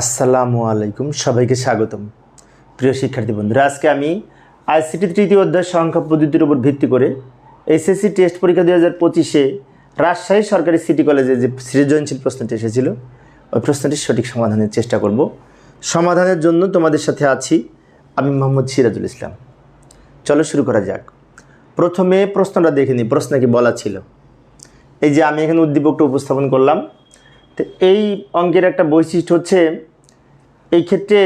আসসালামু আলাইকুম, সবাইকে স্বাগতম। প্রিয় শিক্ষার্থী বন্ধুরা, আজকে আমি আইসিটি তৃতীয় অধ্যায় সংখ্যা পদ্ধতির উপর ভিত্তি করে এসএসসি টেস্ট পরীক্ষা দুই হাজার পঁচিশে রাজশাহী সরকারি সিটি কলেজে যে সৃজনশীল প্রশ্নটি এসেছিল, ওই প্রশ্নটির সঠিক সমাধানের চেষ্টা করব। সমাধানের জন্য তোমাদের সাথে আছি আমি মোহাম্মদ সিরাজুল ইসলাম। চলো শুরু করা যাক। প্রথমে প্রশ্নটা দেখে নিই, প্রশ্ন কি বলা ছিল? এই যে আমি এখানে উদ্দীপকটা উপস্থাপন করলাম তো এই অঙ্কের একটা বৈশিষ্ট্য হচ্ছে, এই ক্ষেত্রে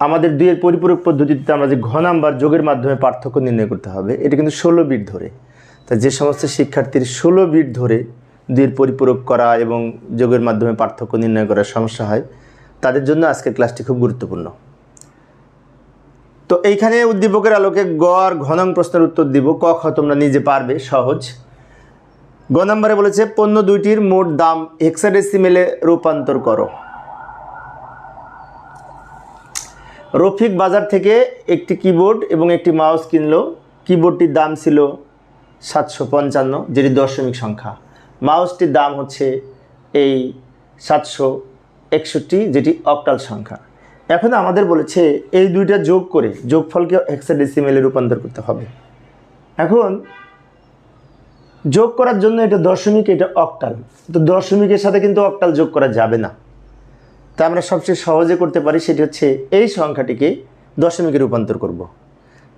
আমাদের দুইয়ের পরিপূরক পদ্ধতিতে আমরা যে ঘ নাম্বার যোগের মাধ্যমে পার্থক্য নির্ণয় করতে হবে, এটা কিন্তু ষোলো বিট ধরে। তা যে সমস্ত শিক্ষার্থীর ষোলো বিট ধরে দুইয়ের পরিপূরক করা এবং যোগের মাধ্যমে পার্থক্য নির্ণয় করার সমস্যা হয়, তাদের জন্য আজকের ক্লাসটি খুব গুরুত্বপূর্ণ। তো এইখানে উদ্দীপকের আলোকে গ আর ঘনং প্রশ্নের উত্তর দিব, ক খ তোমরা নিজে পারবে, সহজ। গ নম্বরে বলেছে, পণ্য দুইটির মোট দাম হেক্সাডেসিমেলে রূপান্তর করো। রফিক বাজার থেকে একটি কিবোর্ড এবং একটি মাউস কিনলো। কিবোর্ডটির দাম ছিল সাতশো পঞ্চান্ন, যেটি দশমিক সংখ্যা। মাউসটির দাম হচ্ছে এই সাতশো একষট্টি, যেটি অক্টাল সংখ্যা। এখন আমাদের বলেছে, এই দুইটা যোগ করে, যোগফলকে হেক্সাডেসিমেলে রূপান্তর করতে হবে। এখন যোগ করার জন্য এটা দশমিক এটা অক্টাল। তো দশমিকের সাথে কিন্তু অক্টাল যোগ করা যাবে না। তা আমরা সবচেয়ে সহজে করতে পারি সেটি হচ্ছে এই সংখ্যাটিকে দশমিকে রূপান্তর করব।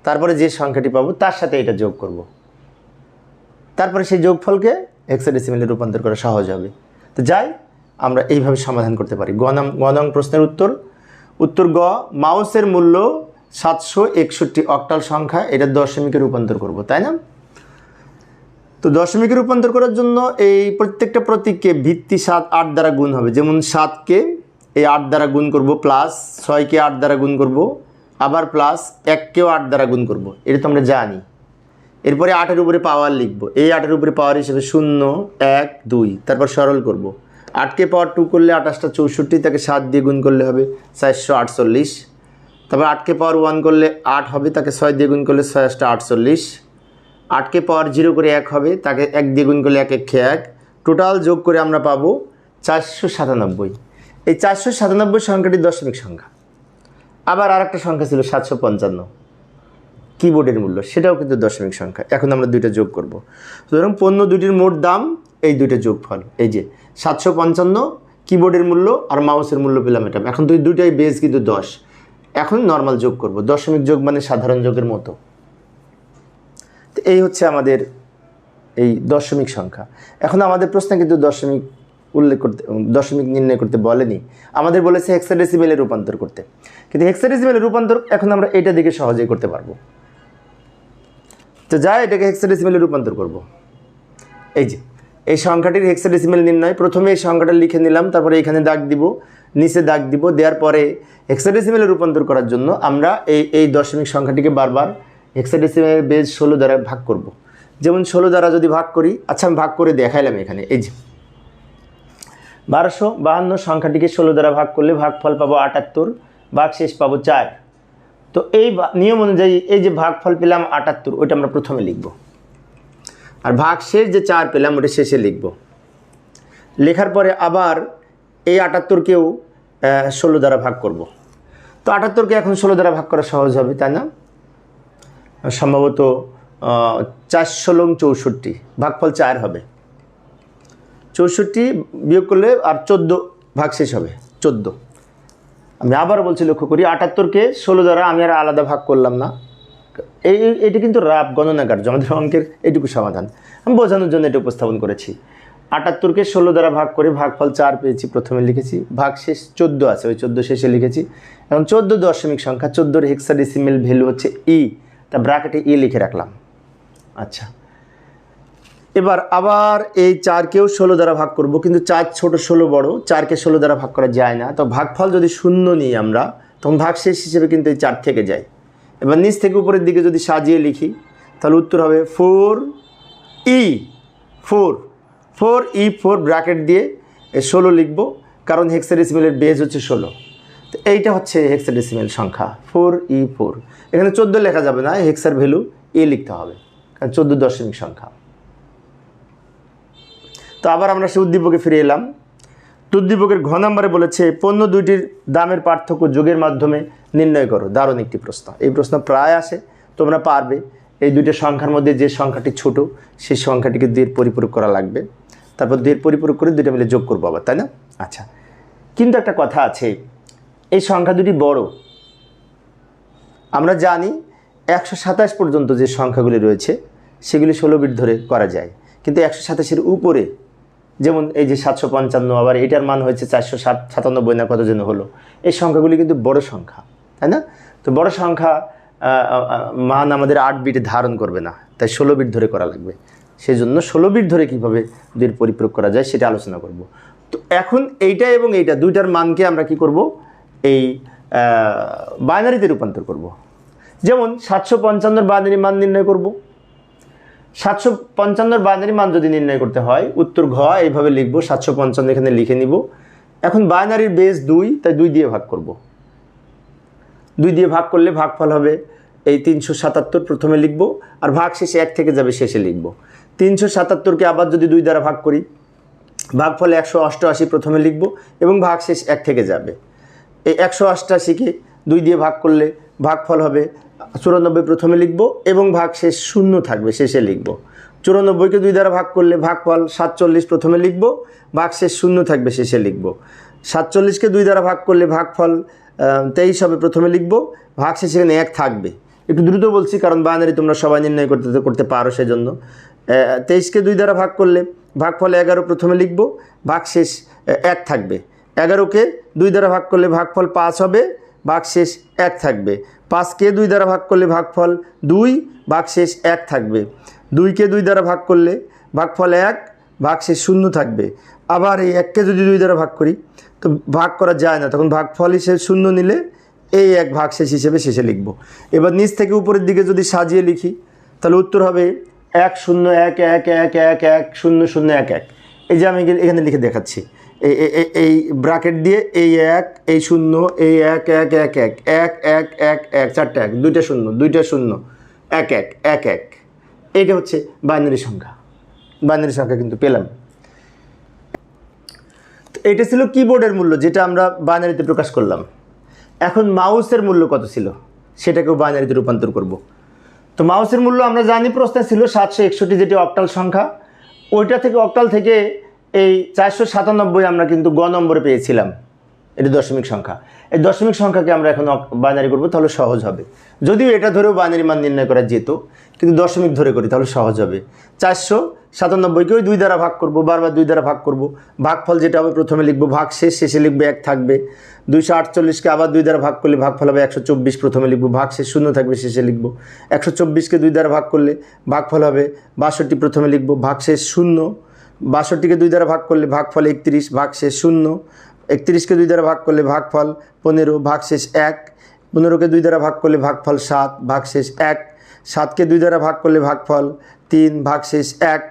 তারপরে যে সংখ্যাটি পাবো তার সাথে এটা যোগ করব। তারপরে সেই যোগফলকে হেক্সাডেসিমেলে রূপান্তর করা সহজ হবে। তো যাই, আমরা এইভাবে সমাধান করতে পারি। গনাম গনং প্রশ্নের উত্তর। উত্তর গ, মাউসের মূল্য সাতশো একষট্টি অক্টাল সংখ্যা, এটা দশমিকে রূপান্তর করব, তাই না? তো দশমিকে রূপান্তর করার জন্য এই প্রত্যেকটা প্রতীককে ভিত্তি সাত আট দ্বারা গুণ হবে। যেমন সাতকে এই আট দ্বারা গুণ করব, প্লাস ছয়কে আট দ্বারা গুণ করব, আবার প্লাস এককেও আট দ্বারা গুণ করব। এটা তো আমরা জানি। এরপরে আটের উপরে পাওয়ার লিখব। এই আটের উপরে পাওয়ার হিসেবে শূন্য, এক, দুই, তারপর সরল করব। আটকে পাওয়ার টু করলে আঠাশটা চৌষট্টি, তাকে সাত দিয়ে গুণ করলে হবে চারশো আটচল্লিশ। তারপর আটকে পাওয়ার ওয়ান করলে আট হবে, তাকে ছয় দিয়ে গুণ করলে ছয় আটচল্লিশ। আটকে পাওয়ার জিরো করে এক হবে, তাকে এক দিয়ে গুণ করলে এক এক খেয়ে এক। টোটাল যোগ করে আমরা পাবো চারশো সাতানব্বই। এই চারশো সাতানব্বই সংখ্যাটি দশমিক সংখ্যা। আবার আর একটা সংখ্যা ছিল সাতশো পঞ্চান্ন। কিবোর্ডের মূল্য, সেটাও কিন্তু দশমিক সংখ্যা। এখন আমরা দুইটা যোগ করব। সুতরাং পণ্য দুটির মোট দাম, এই দুইটা যোগফল। এই যে সাতশো পঞ্চান্ন, কিবোর্ডের মূল্য আর মাউসের মূল্য পেলাম এটা। এখন দুই দুইটাই বেস কিন্তু দশ। এখন নর্মাল যোগ করব। দশমিক যোগ মানে সাধারণ যোগের মতো। এই হচ্ছে আমাদের এই দশমিক সংখ্যা। এখন আমাদের প্রশ্নে কিন্তু দশমিক উল্লেখ করতে, দশমিক নির্ণয় করতে বলেনি। আমাদের বলেছে হেক্সাডেসিমেলে রূপান্তর করতে। কিন্তু হেক্সাডেসিমেলে রূপান্তর এখন আমরা এটা দিকে সহজেই করতে পারব। তো যা এটাকে হেক্সাডেসিমেলে রূপান্তর করব। এই যে, এই সংখ্যাটির হেক্সাডেসিমেল নির্ণয়, প্রথমে এই সংখ্যাটা লিখে নিলাম, তারপরে এখানে দাগ দিব, নিচে দাগ দিব, দেওয়ার পরে হেক্সাডেসিমেলে রূপান্তর করার জন্য আমরা এই এই দশমিক সংখ্যাটিকে বারবার হেক্সাডেসিমেল বেজ ষোলো দ্বারা ভাগ করব। যেমন ষোলো দ্বারা যদি ভাগ করি আচ্ছা আমি ভাগ করে দেখাইলাম এখানে, এই যে। বারোশো বাহান্ন সংখ্যাটিকে ষোলো দ্বারা ভাগ করলে ভাগফল পাবো আটাত্তর ভাগ শেষ পাবো চার। তো এই নিয়ম অনুযায়ী এই যে ভাগফল পেলাম আটাত্তর, ওইটা আমরা প্রথমে লিখব। আর ভাগ শেষ যে চার পেলাম, ওটা শেষে লিখব। লেখার পরে আবার এই আটাত্তরকেও ষোলো দ্বারা ভাগ করব। তো আটাত্তরকে এখন ষোলো দ্বারা ভাগ করা সহজ হবে, তাই না? সম্ভবত চারশো লং চৌষট্টি, ভাগফল চার হবে। চৌষট্টি বিয়োগ করলে আর চোদ্দ ভাগ শেষ হবে, চোদ্দ। আমি আবার বলছি লক্ষ্য করি, আটাত্তরকে ষোলো দ্বারা আমি আর আলাদা ভাগ করলাম না। এই, এটি কিন্তু রাব গণনা কার্য, আমাদের অঙ্কের এটুকু সমাধান। আমি বোঝানোর জন্য এটা উপস্থাপন করেছি। আটাত্তরকে ষোলো দ্বারা ভাগ করে ভাগফল চার পেয়েছি, প্রথমে লিখেছি, ভাগ শেষ চোদ্দ আছে, ওই চোদ্দ শেষে লিখেছি। এখন চোদ্দ দশমিক সংখ্যা, চোদ্দোর হেক্সাডেসিমেল ভ্যালু হচ্ছে ই তা ব্র্যাকেটে ই লিখে রাখলাম। আচ্ছা। এবার আবার এই চারকেও ষোলো দ্বারা ভাগ করব, কিন্তু চার ছোট ষোলো বড়, চারকে ষোলো দ্বারা ভাগ করা যায় না। তো ভাগফল যদি শূন্য নিই আমরা, তখন ভাগশেষ হিসেবে কিন্তু এই চার থেকে যায়। এবার নিচ থেকে উপরের দিকে যদি সাজিয়ে লিখি, তাহলে উত্তর হবে four E four four E four bracket দিয়ে ষোলো লিখব, কারণ হেক্সাডেসিমেলের বেজ হচ্ছে ষোলো। এইটা হচ্ছে হেক্সাডেসিমেল সংখ্যা ফোর ই ফোর এখানে চোদ্দ লেখা যাবে না হেক্সার ভ্যালু এ লিখতে হবে, কারণ চোদ্দ দশমিক সংখ্যা। তো আবার আমরা সে উদ্দীপকে ফিরে এলাম। তো উদ্দীপকের ঘ নম্বরে বলেছে, পণ্য দুইটির দামের পার্থক্য যোগের মাধ্যমে নির্ণয় করো। দারুণ একটি প্রশ্ন। এই প্রশ্ন প্রায় আসে, তোমরা পারবে। এই দুইটা সংখ্যার মধ্যে যে সংখ্যাটি ছোট, সেই সংখ্যাটিকে দুইয়ের পরিপূরক করা লাগবে। তারপর দুইয়ের পরিপূরক করে দুইটা মিলে যোগ করব আবার, তাই না? আচ্ছা কিন্তু একটা কথা আছে এই সংখ্যা দুটি বড়। আমরা জানি একশো সাতাশ পর্যন্ত যে সংখ্যাগুলি রয়েছে, সেগুলি ষোলো বিট ধরে করা যায়। কিন্তু একশো সাতাশের উপরে, যেমন এই যে সাতশো পঞ্চান্ন, আবার এটার মান হয়েছে চারশো সাত, সাতানব্বই না কত যেন হলো, এই সংখ্যাগুলি কিন্তু বড় সংখ্যা, তাই না? তো বড় সংখ্যা মান আমাদের আট বিট ধারণ করবে না, তাই ষোলো বিট ধরে করা লাগবে। সেই জন্য ষোলো বিট ধরে কীভাবে দুইয়ের পরিপ্রয়োগ করা যায় সেটা আলোচনা করব। তো এখন এইটা এবং এইটা, দুইটার মানকে আমরা কি করব? এই বাইনারিতে রূপান্তর করব। যেমন সাতশো পঞ্চান্নর বাইনারি মান নির্ণয় করব। সাতশো পঞ্চান্নর বাইনারি মান যদি নির্ণয় করতে হয়, উত্তর ঘ, এইভাবে লিখব, সাতশো পঞ্চান্ন এখানে লিখে নিব। এখন বাইনারির বেস দুই, তাই দুই দিয়ে ভাগ করব। দুই দিয়ে ভাগ করলে ভাগফল হবে এই তিনশো সাতাত্তর প্রথমে লিখব, আর ভাগ শেষে এক থেকে যাবে শেষে লিখব। তিনশো সাতাত্তরকে আবার যদি দুই দ্বারা ভাগ করি, ভাগফল একশো অষ্টআশি প্রথমে লিখব এবং ভাগ শেষ এক থেকে যাবে। এই একশো অষ্টআশিকে দুই দিয়ে ভাগ করলে ভাগফল হবে চুরানব্বই প্রথমে লিখব এবং ভাগ শেষ শূন্য থাকবে, শেষে লিখব। চুরানব্বইকে দুই দ্বারা ভাগ করলে ভাগফল সাতচল্লিশ প্রথমে লিখব, ভাগ শেষ শূন্য থাকবে, শেষে লিখব। সাতচল্লিশকে দুই দ্বারা ভাগ করলে ভাগফল তেইশ হবে, প্রথমে লিখব, ভাগ শেষে এখানে এক থাকবে। একটু দ্রুত বলছি, কারণ বাইনারি তোমরা সবাই নির্ণয় করতে করতে পারো সেজন্য। তেইশকে দুই দ্বারা ভাগ করলে ভাগফল এগারো প্রথমে লিখব, ভাগ শেষ এক থাকবে। এগারোকে দুই দ্বারা ভাগ করলে ভাগফল পাঁচ হবে, ভাগ শেষ এক থাকবে। পাঁচকে দুই দ্বারা ভাগ করলে ভাগফল দুই, ভাগ শেষ এক থাকবে। দুইকে দুই দ্বারা ভাগ করলে ভাগফল এক, ভাগ শেষ শূন্য থাকবে। আবার এই এককে যদি দুই দ্বারা ভাগ করি, তো ভাগ করা যায় না। তখন ভাগফল হিসেবে শূন্য নিলে এই এক ভাগ শেষ হিসেবে শেষে লিখব। এবার নিচ থেকে উপরের দিকে যদি সাজিয়ে লিখি, তাহলে উত্তর হবে এক শূন্য এক এক এক এক এক, শূন্য শূন্য, এক এক। এই যে আমি এখানে লিখে দেখাচ্ছি। এই ব্রাকেট দিয়ে এই এক, এই শূন্য, এই এক এক এক এক এক এক এক এক, চারটা এক, দুইটা শূন্য দুইটা শূন্য, এক এক এক এক। এটা হচ্ছে বাইনারি সংখ্যা। বাইনারি সংখ্যা কিন্তু পেলাম। এটা ছিল কিবোর্ডের মূল্য, যেটা আমরা বাইনারিতে প্রকাশ করলাম। এখন মাউসের মূল্য কত ছিল? সেটাকেও বাইনারিতে রূপান্তর করব। তো মাউসের মূল্য আমরা জানি প্রশ্নে ছিল সাতশো একষট্টি যেটি অক্টাল সংখ্যা। ওইটা থেকে অক্টাল থেকে এই চারশো সাতানব্বই আমরা কিন্তু গ নম্বরে পেয়েছিলাম। এটি দশমিক সংখ্যা। এই দশমিক সংখ্যাকে আমরা এখন বাইনারি করব, তাহলে সহজ হবে। যদিও এটা ধরেও বাইনারি মান নির্ণয় করা যেত, কিন্তু দশমিক ধরে করি, তাহলে সহজ হবে। চারশো সাতানব্বইকে ওই দুই দ্বারা ভাগ করব, বারবার দুই দ্বারা ভাগ করব। ভাগফল যেটা হবে, প্রথমে লিখব ভাগ শেষ, শেষে লিখবে এক থাকবে। দুইশো আটচল্লিশকে আবার দুই দ্বারা ভাগ করলে ভাগফল হবে একশো চব্বিশ, প্রথমে লিখব ভাগ শেষ, শূন্য থাকবে, শেষে লিখব। একশো চব্বিশকে দুই দ্বারা ভাগ করলে ভাগফল হবে বাষট্টি, প্রথমে লিখব ভাগ শেষ, শূন্য। বাষট্টিকে দুই দ্বারা ভাগ করলে ভাগফল একত্রিশ ভাগ শেষ শূন্য। একত্রিশকে দুই দ্বারা ভাগ করলে ভাগফল পনেরো ভাগ শেষ এক। পনেরোকে দুই দ্বারা ভাগ করলে ভাগফল সাত ভাগ শেষ এক। সাতকে দুই দ্বারা ভাগ করলে ভাগফল তিন ভাগ শেষ এক।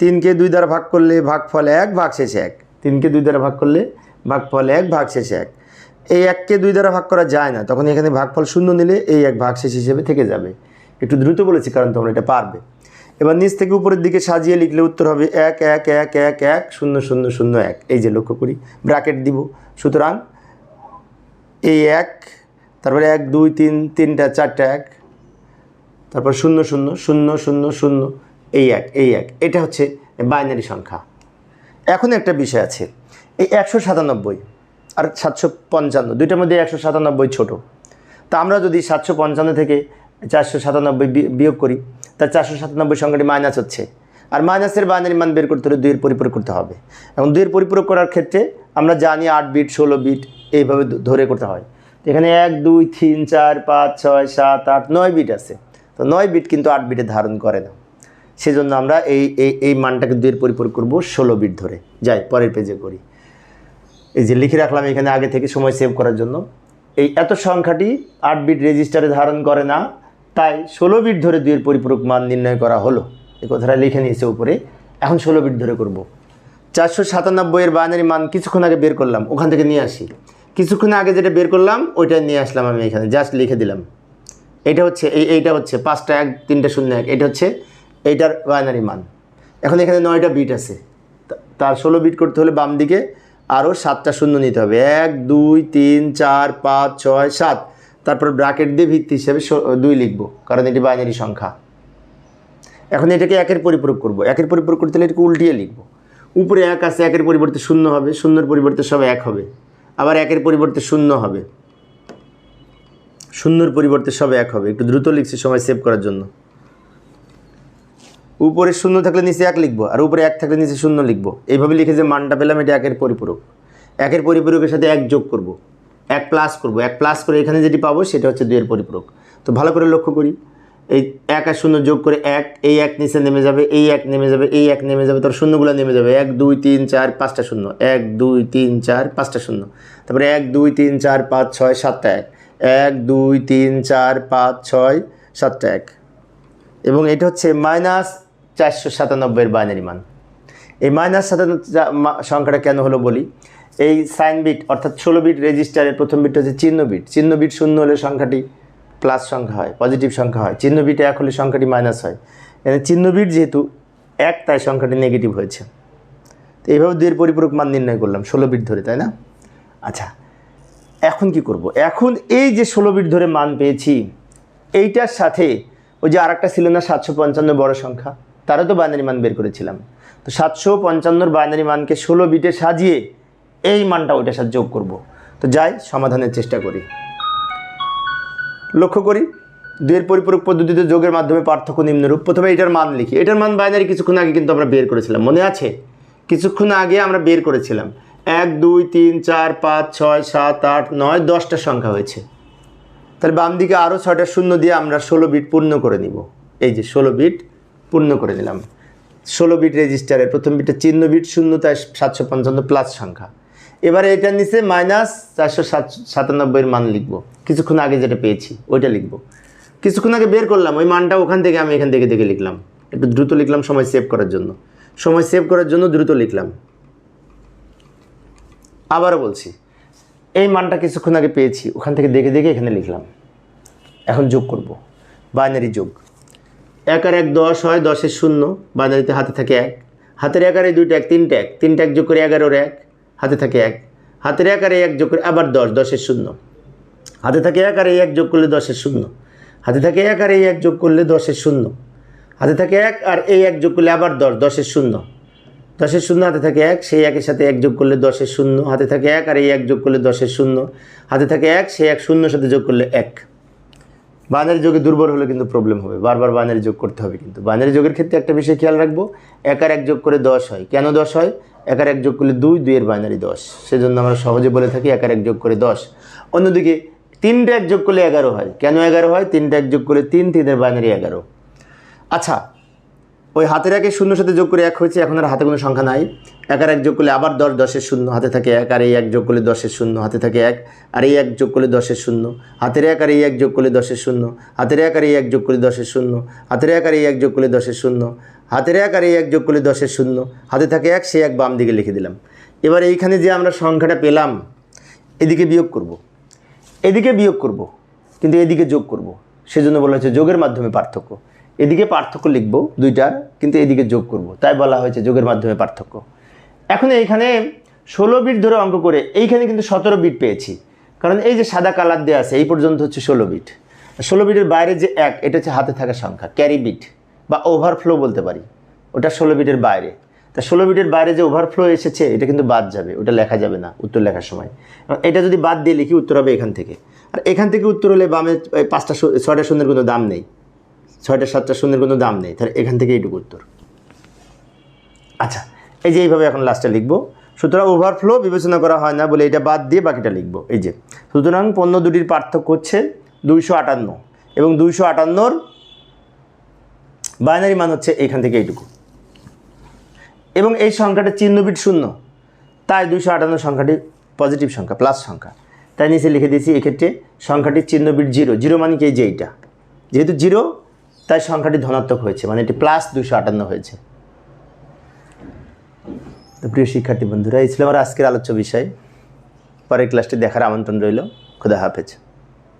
তিনকে দুই দ্বারা ভাগ করলে ভাগফল এক ভাগ শেষ এক। তিনকে দুই দ্বারা ভাগ করলে ভাগফল এক ভাগ শেষ এক। এই এককে দুই দ্বারা ভাগ করা যায় না। তখন এখানে ভাগফল শূন্য নিলে এই এক ভাগ শেষ হিসেবে থেকে যাবে। একটু দ্রুত বলেছি, কারণ তোমরা এটা পারবে। এবার নিচ থেকে উপরের দিকে সাজিয়ে লিখলে উত্তর হবে এক এক এক এক এক, শূন্য শূন্য শূন্য, এক। এই যে লক্ষ্য করি, ব্র্যাকেট দিব। সুতরাং এই এক, তারপরে এক, দুই, তিন, তিনটা, চারটা এক, তারপর শূন্য শূন্য শূন্য শূন্য শূন্য, এই এক এই এক। এটা হচ্ছে বাইনারি সংখ্যা। এখন একটা বিষয় আছে, এই একশো সাতানব্বই আর সাতশো পঞ্চান্ন, দুইটার মধ্যে একশো সাতানব্বই ছোটো। তা আমরা যদি সাতশো পঞ্চান্ন থেকে চারশো সাতানব্বই বিয়োগ করি তার চারশো সাতানব্বই সংখ্যাটি মাইনাস হচ্ছে। আর মাইনাসের বাইনারি মান বের করতে হলে দুইয়ের পরিপূরক করতে হবে। এবং দুইয়ের পরিপূরক করার ক্ষেত্রে আমরা জানি আট বিট ষোলো বিট এইভাবে ধরে করতে হয়। তো এখানে এক, দুই, তিন, চার, পাঁচ, ছয়, সাত, আট, নয় বিট আছে। তো নয় বিট কিন্তু আট বিটে ধারণ করে না। সেজন্য আমরা এই এই এই মানটাকে দুইয়ের পরিপূরক করব ষোলো বিট ধরে। যাই, পরের পেজে করি। এই যে লিখে রাখলাম এখানে আগে থেকে সময় সেভ করার জন্য। এই এত সংখ্যাটি আট বিট রেজিস্টারে ধারণ করে না। তাই ষোলো বিট ধরে দুইয়ের পরিপূরক মান নির্ণয় করা হলো। এ কথাটা লিখে নিয়েছে উপরে। এখন ষোলো বিট ধরে করব। চারশো সাতানব্বইয়ের বাইনারি মান কিছুক্ষণ আগে বের করলাম, ওখান থেকে নিয়ে আসি। কিছুক্ষণ আগে যেটা বের করলাম, ওইটা নিয়ে আসলাম আমি এখানে জাস্ট লিখে দিলাম। এটা হচ্ছে, এই, এইটা হচ্ছে পাঁচটা এক, তিনটা শূন্য এক, এটা হচ্ছে এইটার বাইনারি মান। এখন এখানে নয়টা বিট আছে। তার ষোলো বিট করতে হলে বাম দিকে আরও সাতটা শূন্য নিতে হবে। এক, দুই, তিন, চার, পাঁচ, ছয়, সাত। তারপর ব্র্যাকেট দিয়ে ভিত্তি হিসাবে দুই লিখব, কারণ এটি বাইনারি সংখ্যা। এখন এটাকে একের পরিপূরক করব। একের পরিপূরক করতে হলে এটাকে উল্টিয়ে লিখব। উপরে এক আছে, একের পরিবর্তে শূন্য হবে, শূন্যর পরিবর্তে সব এক হবে। আবার একের পরিবর্তে শূন্য হবে। শূন্যর পরিবর্তে সব এক হবে। একটু দ্রুত লিখছি, সময় সেভ করার জন্য। উপরে শূন্য থাকলে নিচে এক লিখব, আর উপরে এক থাকলে নিচে শূন্য লিখব। এইভাবে লিখে যে মানটা পেলাম, এটা একের পরিপূরক। একের পরিপূরকের সাথে এক যোগ করব। এক প্লাস করব। এক প্লাস করে এখানে যেটি পাবো সেটা হচ্ছে দুইয়ের পরিপূরক। তো ভালো করে লক্ষ্য করি। এই এক আর শূন্য যোগ করে এক, এই এক নিচে নেমে যাবে, এই এক নেমে যাবে, এই এক নেমে যাবে তার শূন্যগুলো নেমে যাবে। এক, দুই, তিন, চার, পাঁচটা শূন্য। এক, দুই, তিন, চার, পাঁচটা শূন্য। তারপরে এক, দুই, তিন, চার, পাঁচ, ছয়, সাতটা এক। এক, দুই, তিন, চার, পাঁচ, ছয়, সাতটা এক। এবং এটা হচ্ছে মাইনাস চারশো সাতানব্বইয়ের বাইনারি মান। এই মাইনাস সাতানব্বই, সংখ্যাটা কেন হলো বলি? এই সাইন বিট, অর্থাৎ ষোলো বিট রেজিস্টারের প্রথম বিট হচ্ছে চিহ্ন বিট। চিহ্ন বিট শূন্য হলে সংখ্যাটি প্লাস সংখ্যা হয় পজিটিভ সংখ্যা হয়। চিহ্ন বিটে এক হলে সংখ্যাটি মাইনাস হয়। এখানে চিহ্ন বিট যেহেতু এক, তাই সংখ্যাটি নেগেটিভ হয়েছে। তো এইভাবে দুইয়ের পরিপূরক মান নির্ণয় করলাম, ষোলো বিট ধরে, তাই না? আচ্ছা এখন কি করব? এখন এই যে ষোলো বিট ধরে মান পেয়েছি, এইটার সাথে ওই যে আরেকটা ছিল না, সাতশো পঞ্চান্ন বড় সংখ্যা, তারও তো বাইনারি মান বের করেছিলাম। তো সাতশো পঞ্চান্নর বাইনারি মানকে ষোলো বিটে সাজিয়ে এই মানটা ওইটার সাথে যোগ করব। তো যাই, সমাধানের চেষ্টা করি। লক্ষ্য করি দুয়ের পরিপূরক পদ্ধতিতে যোগের মাধ্যমে পার্থক্য নিম্নরূপ। প্রথমে এটার মান লিখি। এটার মান বাইনারি কিছুক্ষণ আগে কিন্তু আমরা বের করেছিলাম। মনে আছে? কিছুক্ষণ আগে আমরা বের করেছিলাম। এক, দুই, তিন, চার, পাঁচ, ছয়, সাত, আট, নয়, দশটা সংখ্যা হয়েছে। তাহলে বাম দিকে আরও ছয়টা শূন্য দিয়ে আমরা ষোলো বিট পূর্ণ করে নিব। এই যে ষোলো বিট পূর্ণ করে নিলাম। ষোলো বিট রেজিস্টারের প্রথম বিটটা চিহ্ন বিট শূন্য, তাই সাতশো পঞ্চান্ন প্লাস সংখ্যা। এবারে এটার নিচে মাইনাস চারশো সাত সাতানব্বইয়ের মান লিখব। কিছুক্ষণ আগে যেটা পেয়েছি, ওইটা লিখব। কিছুক্ষণ আগে বের করলাম, ওই মানটা ওখান থেকে আমি এখান থেকে দেখে লিখলাম। একটু দ্রুত লিখলাম, সময় সেভ করার জন্য। সময় সেভ করার জন্য দ্রুত লিখলাম। আবারও বলছি, এই মানটা কিছুক্ষণ আগে পেয়েছি, ওখান থেকে দেখে দেখে এখানে লিখলাম। এখন যোগ করব, বাইনারি যোগ। এক আর এক দশ হয়, দশের শূন্য, বাইনারিতে হাতে থাকে এক। হাতের এক আর দুইটা এক, তিনটে এক। তিনটে এক যোগ করে এগারোর এক। হাতে থাকে এক। হাতের এক আর এক যোগ করে আবার দশ দশের শূন্য। হাতে থাকে এই এক যোগ করলে দশের শূন্য। হাতে থাকে এক আর এই এক যোগ করলে দশের শূন্য। হাতে থাকে এক আর এই এক যোগ করলে আবার দশ দশের শূন্য। দশের শূন্য হাতে থাকে এক, সেই একের সাথে এক যোগ করলে দশের শূন্য। হাতে থাকে এক আর এই এক যোগ করলে দশের শূন্য। হাতে থাকে এক, সেই এক শূন্যর সাথে যোগ করলে এক। বানের যোগে দুর্বল হলে কিন্তু প্রবলেম হবে। বারবার বানের যোগ করতে হবে কিন্তু। বানের যোগের ক্ষেত্রে একটা বিষয় খেয়াল রাখব। এক আর এক যোগ করে দশ হয়। কেন দশ হয়? এক আর এক যোগ করলে দুই, দুইয়ের বাইনারি দশ। সেজন্য আমরা সহজে বলে থাকি একার এক যোগ করে দশ। অন্যদিকে তিনটা এক যোগ করলে এগারো হয়। কেন এগারো হয়? তিনটা এক যোগ করলে তিন, তিনের বাইনারি এগারো। আচ্ছা ওই হাতের একে শূন্য সাথে যোগ করে এক হয়েছে, এখন আর হাতে কোনো সংখ্যা নাই। এক আর এক যোগ করলে আবার দশ, দশের শূন্য হাতে থাকে এক, আর এই এক যোগ করলে দশের শূন্য হাতে থাকে এক, আর এই এক যোগ করলে দশের শূন্য। হাতের এক আর এই এক যোগ করলে দশের শূন্য। হাতের এক আর এই এক যোগ করলে দশের শূন্য। হাতের এক আর এই এক যোগ করলে দশের শূন্য। হাতের এক আর এই এক যোগ করলে দশের শূন্য। হাতে থাকে এক সে এক বাম দিকে লিখে দিলাম। এবার এইখানে যে আমরা সংখ্যাটা পেলাম, এদিকে বিয়োগ করব। এদিকে বিয়োগ করব, কিন্তু এদিকে যোগ করব। সেজন্য বলা হয়েছে যোগের মাধ্যমে পার্থক্য। এদিকে পার্থক্য লিখব দুইটার কিন্তু এদিকে যোগ করব। তাই বলা হয়েছে যোগের মাধ্যমে পার্থক্য। এখন এইখানে ষোলো বিট ধরে অঙ্ক করে এইখানে কিন্তু সতেরো বিট পেয়েছি। কারণ এই যে সাদা কালার দেওয়া আছে, এই পর্যন্ত হচ্ছে ষোলো বিট। ষোলো বিটের বাইরে যে এক, এটা হচ্ছে হাতে থাকা সংখ্যা, ক্যারি বিট বা ওভারফ্লো বলতে পারি। ওটা ষোলো বিটের বাইরে। তা ষোলো বিটের বাইরে যে ওভারফ্লো এসেছে, এটা কিন্তু বাদ যাবে, ওটা লেখা যাবে না উত্তর লেখার সময়। এটা যদি বাদ দিয়ে লিখি, উত্তর হবে এখান থেকে। আর এখান থেকে উত্তর হলে বামে পাঁচটা ছয়টা শূন্যের কোনো দাম নেই। ছয়টা, সাতটা শূন্যের কোনো দাম নেই। তাহলে এখান থেকে এইটুকু উত্তর। আচ্ছা এই যে এইভাবে এখন লাস্টে লিখব। সুতরাং ওভারফ্লো বিবেচনা করা হয় না বলে এটা বাদ দিয়ে বাকিটা লিখব। এই যে, সুতরাং পণ্য দুটির পার্থক্য হচ্ছে দুইশো আটান্ন এবং দুইশো আটান্নর বাইনারি মান হচ্ছে এইখান থেকে এইটুকু। এবং এই সংখ্যাটা চিহ্নবিট শূন্য। তাই দুইশো আটান্ন সংখ্যাটি পজিটিভ সংখ্যা প্লাস সংখ্যা। তাই নিচে লিখে দিয়েছি এক্ষেত্রে সংখ্যাটির চিহ্নবিট জিরো জিরো মানে কি? যে এইটা। যেহেতু জিরো তাই সংখ্যাটি ধনাত্মক হয়েছে মানে এটি প্লাস দুশো আটান্ন হয়েছে। তো প্রিয় শিক্ষার্থী বন্ধুরা, এই ছিল আমার আজকের আলোচ্য বিষয়। পরের ক্লাসটি দেখার আমন্ত্রণ রইল। খুদা হাফেজ।